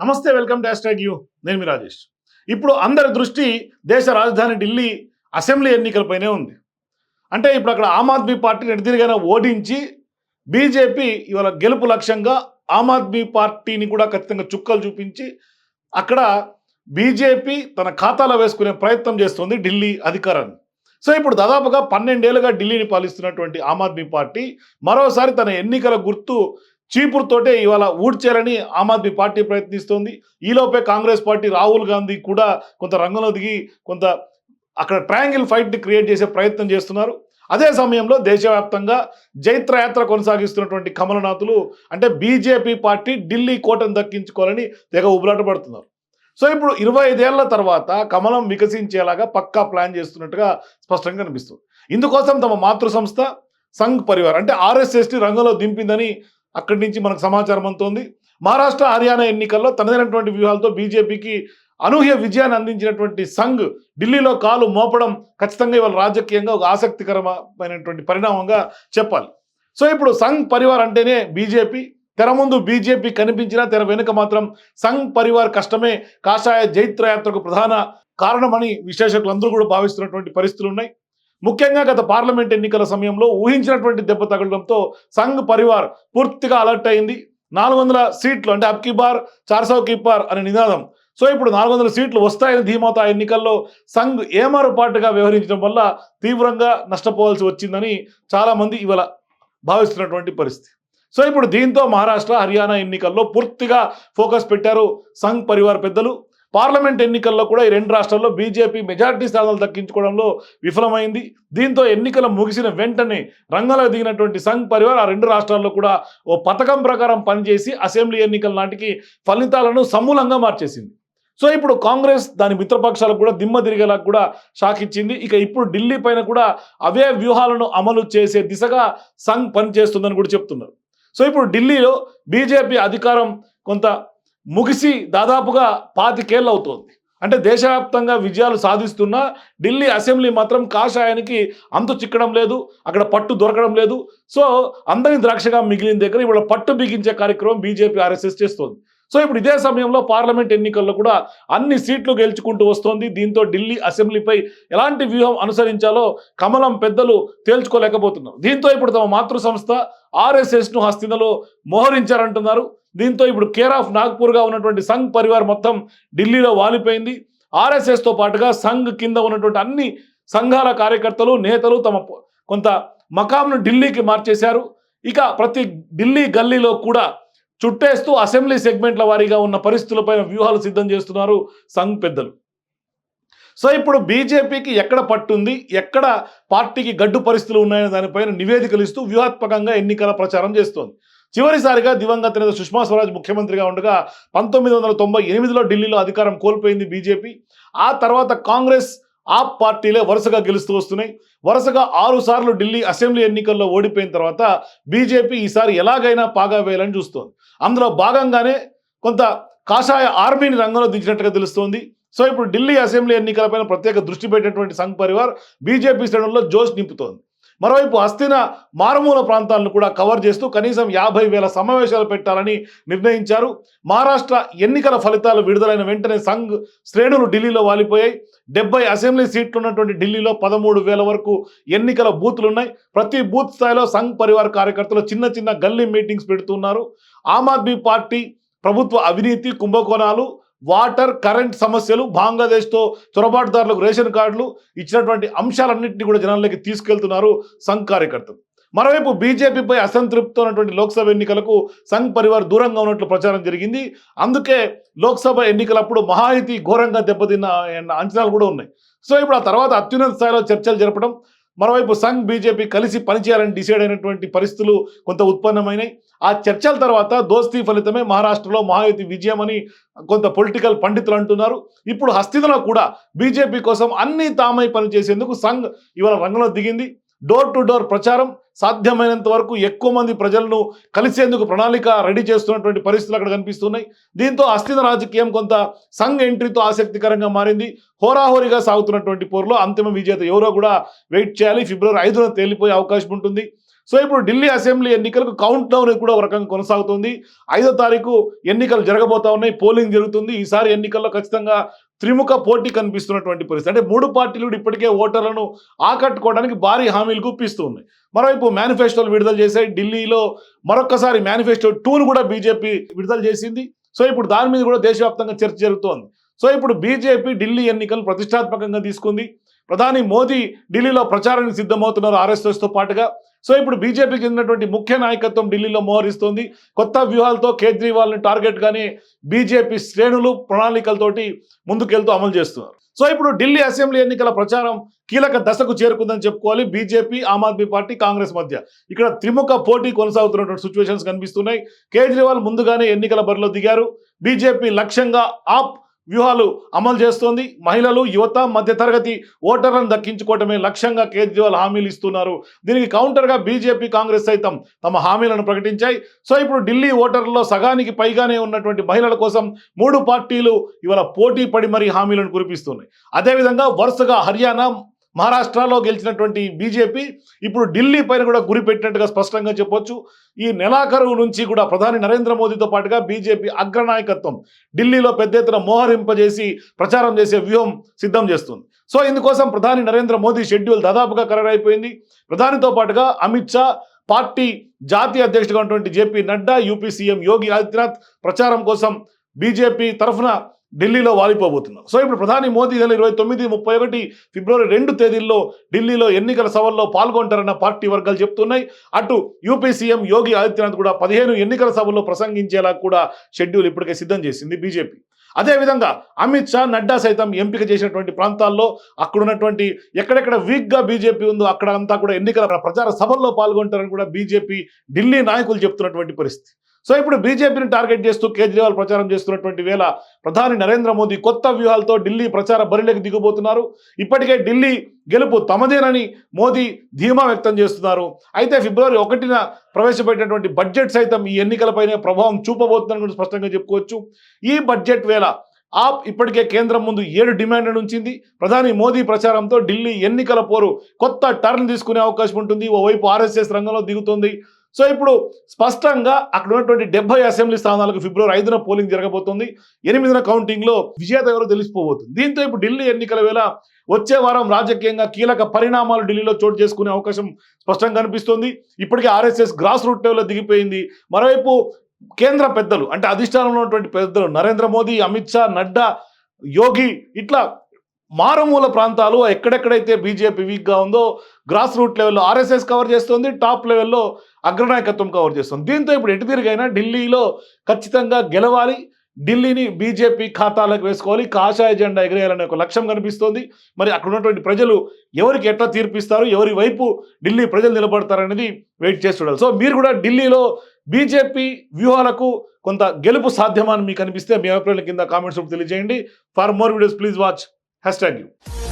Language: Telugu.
నమస్తే వెల్కమ్ టు హ్యాష్ యూ నేను మీ రాజేష్. ఇప్పుడు అందరి దృష్టి దేశ రాజధాని ఢిల్లీ అసెంబ్లీ ఎన్నికలపైనే ఉంది. అంటే ఇప్పుడు అక్కడ ఆమ్ ఆద్మీ పార్టీ నెడితిరిగానే ఓడించి బీజేపీ ఇవాళ గెలుపు లక్ష్యంగా ఆమ్ ఆద్మీ పార్టీని కూడా ఖచ్చితంగా చుక్కలు చూపించి అక్కడ బీజేపీ తన ఖాతాలో వేసుకునే ప్రయత్నం చేస్తుంది ఢిల్లీ అధికారాన్ని. సో ఇప్పుడు దాదాపుగా పన్నెండేళ్ళుగా ఢిల్లీని పాలిస్తున్నటువంటి ఆమ్ ఆద్మీ పార్టీ మరోసారి తన ఎన్నికల గుర్తు చీపురుతోటే ఇవాళ ఊడ్చేయాలని ఆమ్ ఆద్మీ పార్టీ ప్రయత్నిస్తోంది. ఈలోపే కాంగ్రెస్ పార్టీ రాహుల్ గాంధీ కూడా కొంత రంగంలో దిగి కొంత అక్కడ ట్రయాంగిల్ ఫైట్ని క్రియేట్ చేసే ప్రయత్నం చేస్తున్నారు. అదే సమయంలో దేశవ్యాప్తంగా జైత్రయాత్ర కొనసాగిస్తున్నటువంటి కమలనాథులు అంటే బీజేపీ పార్టీ ఢిల్లీ కోటను దక్కించుకోవాలని తెగ ఉబలాట పడుతున్నారు. సో ఇప్పుడు ఇరవై ఐదేళ్ళ తర్వాత కమలం వికసించేలాగా పక్కా ప్లాన్ చేస్తున్నట్టుగా స్పష్టంగా కనిపిస్తుంది. ఇందుకోసం తమ మాతృ సంస్థ సంఘ్ పరివార్ అంటే ఆర్ఎస్ఎస్ని రంగంలో దింపిందని అక్కడి నుంచి మనకు సమాచారం అందుతోంది. మహారాష్ట్ర హర్యానా ఎన్నికల్లో తనదైనటువంటి వ్యూహాలతో బీజేపీకి అనూహ్య విజయాన్ని అందించినటువంటి సంఘ్ ఢిల్లీలో కాలు మోపడం ఖచ్చితంగా ఇవాళ రాజకీయంగా ఒక ఆసక్తికరమైనటువంటి పరిణామంగా చెప్పాలి. సో ఇప్పుడు సంఘ్ పరివార్ అంటేనే బీజేపీ. తెర ముందు బీజేపీ కనిపించినా తెర వెనుక మాత్రం సంఘ్ పరివార్ కష్టమే. కాషాయ జైత్రయాత్రకు ప్రధాన కారణమని విశ్లేషకులందరూ కూడా భావిస్తున్నటువంటి పరిస్థితులు ఉన్నాయి. ముఖ్యంగా గత పార్లమెంట్ ఎన్నికల సమయంలో ఊహించినటువంటి దెబ్బ తగలడంతో సంఘ్ పరివార్ పూర్తిగా అలర్ట్ అయింది. నాలుగు వందల సీట్లు అంటే అబ్కి కీపార్ చార్సౌ కీపార్ అనే నినాదం. సో ఇప్పుడు నాలుగు వందల సీట్లు వస్తాయని ధీమాతో ఎన్నికల్లో సంఘ్ ఏమారుపాటుగా వ్యవహరించడం వల్ల తీవ్రంగా నష్టపోవాల్సి వచ్చిందని చాలామంది ఇవాళ భావిస్తున్నటువంటి పరిస్థితి. సో ఇప్పుడు దీంతో మహారాష్ట్ర హర్యానా ఎన్నికల్లో పూర్తిగా ఫోకస్ పెట్టారు సంఘ్ పరివార్ పెద్దలు. పార్లమెంట్ ఎన్నికల్లో కూడా ఈ రెండు రాష్ట్రాల్లో బీజేపీ మెజార్టీ స్థానాలు దక్కించుకోవడంలో విఫలమైంది. దీంతో ఎన్నికలు ముగిసిన వెంటనే రంగంలో దిగినటువంటి సంఘ్ పరివార్ ఆ రెండు రాష్ట్రాల్లో కూడా ఓ పథకం ప్రకారం పనిచేసి అసెంబ్లీ ఎన్నికల నాటికి ఫలితాలను సమూలంగా మార్చేసింది. సో ఇప్పుడు కాంగ్రెస్ దాని మిత్రపక్షాలకు కూడా దిమ్మ తిరిగేలా కూడా షాక్ ఇచ్చింది. ఇక ఇప్పుడు ఢిల్లీ పైన కూడా అవే వ్యూహాలను అమలు చేసే దిశగా సంఘ్ పనిచేస్తుందని కూడా చెప్తున్నారు. సో ఇప్పుడు ఢిల్లీలో బీజేపీ అధికారం కొంత ముగిసి దాదాపుగా పాతికేళ్ళు అవుతోంది అంటే దేశవ్యాప్తంగా విజయాలు సాధిస్తున్న ఢిల్లీ అసెంబ్లీ మాత్రం కాషాయానికి అంతు చిక్కడం లేదు అక్కడ పట్టు దొరకడం లేదు. సో అందరి ద్రాక్షగా మిగిలిన దగ్గర ఇవాళ పట్టు బిగించే కార్యక్రమం బీజేపీ ఆర్ఎస్ఎస్ చేస్తోంది. సో ఇప్పుడు ఇదే సమయంలో పార్లమెంట్ ఎన్నికల్లో కూడా అన్ని సీట్లు గెలుచుకుంటూ వస్తోంది. దీంతో ఢిల్లీ అసెంబ్లీపై ఎలాంటి వ్యూహం అనుసరించాలో కమలం పెద్దలు తేల్చుకోలేకపోతున్నారు. దీంతో ఇప్పుడు తమ మాతృ సంస్థ ఆర్ఎస్ఎస్ను హస్తినలో మోహరించారంటున్నారు. దీంతో ఇప్పుడు కేర్ ఆఫ్ నాగ్పూర్గా ఉన్నటువంటి సంఘ్ పరివార్ మొత్తం ఢిల్లీలో వాలిపోయింది. ఆర్ఎస్ఎస్తో పాటుగా సంఘ్ కింద ఉన్నటువంటి అన్ని సంఘాల కార్యకర్తలు నేతలు తమ కొంత మకాంను ఢిల్లీకి మార్చేశారు. ఇక ప్రతి ఢిల్లీ గల్లీలో కూడా చుట్టేస్తూ అసెంబ్లీ సెగ్మెంట్ల వారీగా ఉన్న పరిస్థితులపైన వ్యూహాలు సిద్ధం చేస్తున్నారు సంఘ్ పెద్దలు. సో ఇప్పుడు బీజేపీకి ఎక్కడ పట్టుంది ఎక్కడ పార్టీకి గడ్డు పరిస్థితులు ఉన్నాయనే దానిపైన నివేదికలు ఇస్తూ వ్యూహాత్మకంగా ఎన్నికల ప్రచారం చేస్తోంది. చివరిసారిగా దివంగత నేత సుష్మా స్వరాజ్ ముఖ్యమంత్రిగా ఉండగా పంతొమ్మిది వందల తొంభై ఎనిమిదిలో ఢిల్లీలో అధికారం కోల్పోయింది బీజేపీ. ఆ తర్వాత కాంగ్రెస్ ఆప్ పార్టీలే వరుసగా గెలుస్తూ వస్తున్నాయి. వరుసగా ఆరు సార్లు ఢిల్లీ అసెంబ్లీ ఎన్నికల్లో ఓడిపోయిన తర్వాత బీజేపీ ఈసారి ఎలాగైనా పాగా వేయాలని చూస్తోంది. అందులో భాగంగానే కొంత కాషాయ ఆర్మీని రంగంలో దించినట్టుగా తెలుస్తోంది. సో ఇప్పుడు ఢిల్లీ అసెంబ్లీ ఎన్నికలపైన ప్రత్యేక దృష్టి పెట్టినటువంటి సంఘ్ పరివార్ బీజేపీ శ్రేణుల్లో జోష్ నింపుతోంది. మరోవైపు అస్థిన మారుమూల ప్రాంతాలను కూడా కవర్ చేస్తూ కనీసం యాభై వేల సమావేశాలు పెట్టాలని నిర్ణయించారు. మహారాష్ట్ర ఎన్నికల ఫలితాలు విడుదలైన వెంటనే సంఘ్ శ్రేణులు ఢిల్లీలో వాలిపోయాయి. డెబ్బై అసెంబ్లీ సీట్లు ఉన్నటువంటి ఢిల్లీలో పదమూడు వేల వరకు ఎన్నికల బూత్లు ఉన్నాయి ప్రతి బూత్ స్థాయిలో సంఘ్ పరివార్ కార్యకర్తలు చిన్న చిన్న గల్లీ మీటింగ్స్ పెడుతున్నారు. ఆమ్ ఆద్మీ పార్టీ ప్రభుత్వ అవినీతి కుంభకోణాలు వాటర్ కరెంట్ సమస్యలు బంగ్లాదేశ్తో చొరబాటుదారులకు రేషన్ కార్డులు ఇచ్చినటువంటి అంశాలన్నింటినీ కూడా జనాల్లోకి తీసుకెళ్తున్నారు సంఘ్ కార్యకర్తలు. మరోవైపు బీజేపీపై అసంతృప్తి ఉన్నటువంటి లోక్సభ ఎన్నికలకు సంఘ్ పరివార్ దూరంగా ఉన్నట్లు ప్రచారం జరిగింది. అందుకే లోక్సభ ఎన్నికలప్పుడు మహాయితి ఘోరంగా దెబ్బతిన్న అంచనాలు కూడా ఉన్నాయి. సో ఇప్పుడు ఆ తర్వాత అత్యున్నత స్థాయిలో చర్చలు జరపడం మరోవైపు సంఘ్ బీజేపీ కలిసి పనిచేయాలని డిసైడ్ అయినటువంటి పరిస్థితులు కొంత ఉత్పన్నమైనాయి. ఆ చర్చల తర్వాత దోస్తీ ఫలితమే మహారాష్ట్రలో మహాయుతి విజయం అని కొంత పొలిటికల్ పండితులు అంటున్నారు. ఇప్పుడు హస్తిలో కూడా బీజేపీ కోసం అన్ని తామై పనిచేసేందుకు సంఘ్ ఇవాళ రంగంలో దిగింది. డోర్ టు డోర్ ప్రచారం సాధ్యమైనంత వరకు ఎక్కువ మంది ప్రజలను కలిసేందుకు ప్రణాళిక రెడీ చేస్తున్నటువంటి పరిస్థితులు అక్కడ కనిపిస్తున్నాయి. దీంతో అస్థిన రాజకీయం కొంత సంఘ్ ఎంట్రీతో ఆసక్తికరంగా మారింది. హోరాహోరీగా సాగుతున్నటువంటి పోరులో అంతిమ విజేత ఎవరో కూడా వెయిట్ చేయాలి. ఫిబ్రవరి ఐదున తేలిపోయే అవకాశం ఉంటుంది. సో ఇప్పుడు ఢిల్లీ అసెంబ్లీ ఎన్నికలకు కౌంట్ డౌన్ కూడా ఒక రకంగా కొనసాగుతుంది. ఐదో తారీఖు ఎన్నికలు జరగబోతా ఉన్నాయి పోలింగ్ జరుగుతుంది. ఈసారి ఎన్నికల్లో ఖచ్చితంగా త్రిముఖ పోటీ కనిపిస్తున్నటువంటి పరిస్థితి. అంటే మూడు పార్టీలు కూడా ఇప్పటికే ఓటర్లను ఆకట్టుకోవడానికి భారీ హామీలు గుప్పిస్తూ ఉన్నాయి. మరోవైపు మేనిఫెస్టోలు విడుదల చేశాయి. ఢిల్లీలో మరొకసారి మేనిఫెస్టో టూను కూడా బీజేపీ విడుదల చేసింది. సో ఇప్పుడు దాని మీద కూడా దేశవ్యాప్తంగా చర్చ జరుగుతోంది. సో ఇప్పుడు బీజేపీ ఢిల్లీ ఎన్నికలు ప్రతిష్టాత్మకంగా తీసుకుంది. ప్రధాని మోదీ ఢిల్లీలో ప్రచారానికి సిద్ధమవుతున్నారు ఆర్ఎస్ఎస్తో పాటుగా. సో ఇప్పుడు బీజేపీకి చెందినటువంటి ముఖ్య నాయకత్వం ఢిల్లీలో మోహరిస్తోంది. కొత్త వ్యూహాలతో కేజ్రీవాల్ని టార్గెట్గానే బీజేపీ శ్రేణులు ప్రణాళికలతోటి ముందుకెళ్తూ అమలు చేస్తున్నారు. సో ఇప్పుడు ఢిల్లీ అసెంబ్లీ ఎన్నికల ప్రచారం కీలక దశకు చేరుకుందని చెప్పుకోవాలి. బీజేపీ ఆమ్ ఆద్మీ పార్టీ కాంగ్రెస్ మధ్య ఇక్కడ త్రిముఖ పోటీ కొనసాగుతున్నటువంటి సిచ్యువేషన్స్ కనిపిస్తున్నాయి. కేజ్రీవాల్ ముందుగానే ఎన్నికల బరిలో దిగారు. బీజేపీ లక్ష్యంగా ఆప్ వ్యూహాలు అమలు చేస్తోంది. మహిళలు యువత మధ్యతరగతి ఓటర్లను దక్కించుకోవటమే లక్ష్యంగా కేజ్రీవాల్ హామీలు ఇస్తున్నారు. దీనికి కౌంటర్గా బీజేపీ కాంగ్రెస్ సైతం తమ హామీలను ప్రకటించాయి. సో ఇప్పుడు ఢిల్లీ ఓటర్లలో సగానికి పైగానే ఉన్నటువంటి మహిళల కోసం మూడు పార్టీలు ఇవాళ పోటీ పడి మరీ హామీలను కురిపిస్తున్నాయి. అదేవిధంగా వరుసగా హర్యానా మహారాష్ట్రలో గెలిచినటువంటి బీజేపీ ఇప్పుడు ఢిల్లీ పైన కూడా గురి పెట్టినట్టుగా స్పష్టంగా చెప్పొచ్చు. ఈ నెలాఖరు నుంచి కూడా ప్రధాని నరేంద్ర మోదీతో పాటుగా బీజేపీ అగ్రనాయకత్వం ఢిల్లీలో పెద్ద ఎత్తున మోహరింపజేసి ప్రచారం చేసే వ్యూహం సిద్ధం చేస్తుంది. సో ఇందుకోసం ప్రధాని నరేంద్ర మోదీ షెడ్యూల్ దాదాపుగా ఖరారైపోయింది. ప్రధానితో పాటుగా అమిత్ షా పార్టీ జాతీయ అధ్యక్షుడిగా ఉన్నటువంటి JP Nadda UP CM Yogi Adityanath ప్రచారం కోసం బీజేపీ తరఫున ఢిల్లీలో వాలిపోబోతున్నారు. సో ఇప్పుడు ప్రధాని మోదీ నెల ఇరవై తొమ్మిది ముప్పై ఒకటి ఫిబ్రవరి రెండు తేదీల్లో ఢిల్లీలో ఎన్నికల సభల్లో పాల్గొంటారన్న పార్టీ వర్గాలు చెప్తున్నాయి. అటు యూపీ సీఎం యోగి ఆదిత్యనాథ్ కూడా పదిహేను ఎన్నికల సభల్లో ప్రసంగించేలా కూడా షెడ్యూల్ ఇప్పటికే సిద్ధం చేసింది బీజేపీ. అదేవిధంగా అమిత్ షా నడ్డా సైతం ఎంపిక చేసినటువంటి ప్రాంతాల్లో అక్కడ ఉన్నటువంటి ఎక్కడెక్కడ వీక్గా బీజేపీ ఉందో అక్కడ అంతా కూడా ఎన్నికల ప్రచార సభల్లో పాల్గొంటారని కూడా బీజేపీ ఢిల్లీ నాయకులు చెప్తున్నటువంటి పరిస్థితి. సో ఇప్పుడు బీజేపీని టార్గెట్ చేస్తూ కేజ్రీవాల్ ప్రచారం చేస్తున్నటువంటి వేళ ప్రధాని నరేంద్ర మోదీ కొత్త వ్యూహాలతో ఢిల్లీ ప్రచార బరిలోకి దిగబోతున్నారు. ఇప్పటికే ఢిల్లీ గెలుపు తమదేనని మోదీ ధీమా వ్యక్తం చేస్తున్నారు. అయితే ఫిబ్రవరి ఒకటిన ప్రవేశపెట్టినటువంటి బడ్జెట్ సైతం ఈ ఎన్నికలపైనే ప్రభావం చూపబోతుందని కూడా స్పష్టంగా చెప్పుకోవచ్చు. ఈ బడ్జెట్ వేళ ఆప్ ఇప్పటికే కేంద్రం ముందు ఏడు డిమాండ్లను ఉంచింది. ప్రధాని మోదీ ప్రచారంతో ఢిల్లీ ఎన్నికల పోరు కొత్త టర్న్ తీసుకునే అవకాశం ఉంటుంది. ఓవైపు ఆర్ఎస్ఎస్ రంగంలో దిగుతుంది. సో ఇప్పుడు స్పష్టంగా అక్కడ ఉన్నటువంటి డెబ్బై అసెంబ్లీ స్థానాలకు ఫిబ్రవరి ఐదున పోలింగ్ జరగబోతుంది. ఎనిమిదిన కౌంటింగ్లో విజేత ఎవరో తెలిసిపోబోతుంది. దీంతో ఇప్పుడు ఢిల్లీ ఎన్నికల వేళ వచ్చే వారం రాజకీయంగా కీలక పరిణామాలు ఢిల్లీలో చోటు చేసుకునే అవకాశం స్పష్టంగా కనిపిస్తోంది. ఇప్పటికే ఆర్ఎస్ఎస్ గ్రాస్ రూట్ లెవెల్లో దిగిపోయింది. మరోవైపు కేంద్ర పెద్దలు అంటే అధిష్టానంలో ఉన్నటువంటి పెద్దలు నరేంద్ర మోదీ అమిత్ షా నడ్డా యోగి ఇట్లా మారుమూల ప్రాంతాలు ఎక్కడెక్కడైతే బీజేపీ వీక్గా ఉందో గ్రాస్ రూట్ లెవెల్లో ఆర్ఎస్ఎస్ కవర్ చేస్తుంది టాప్ లెవెల్లో అగ్రనాయకత్వం కవర్ చేస్తుంది. దీంతో ఇప్పుడు ఎటు తిరిగైనా ఢిల్లీలో ఖచ్చితంగా గెలవాలి. ఢిల్లీని బీజేపీ ఖాతాలకు వేసుకోవాలి. కాషాయ జెండా ఎగిరేయాలనే ఒక లక్ష్యం కనిపిస్తోంది. మరి అక్కడ ఉన్నటువంటి ప్రజలు ఎవరికి ఎట్లా తీర్పిస్తారు ఎవరి వైపు ఢిల్లీ ప్రజలు నిలబడతారనేది వెయిట్ చేసి చూడాలి. సో మీరు కూడా ఢిల్లీలో బీజేపీ వ్యూహాలకు కొంత గెలుపు సాధ్యమని మీకు అనిపిస్తే మీ అభిప్రాయాల కింద కామెంట్స్ తెలియజేయండి. For more videos please watch Hashtag you.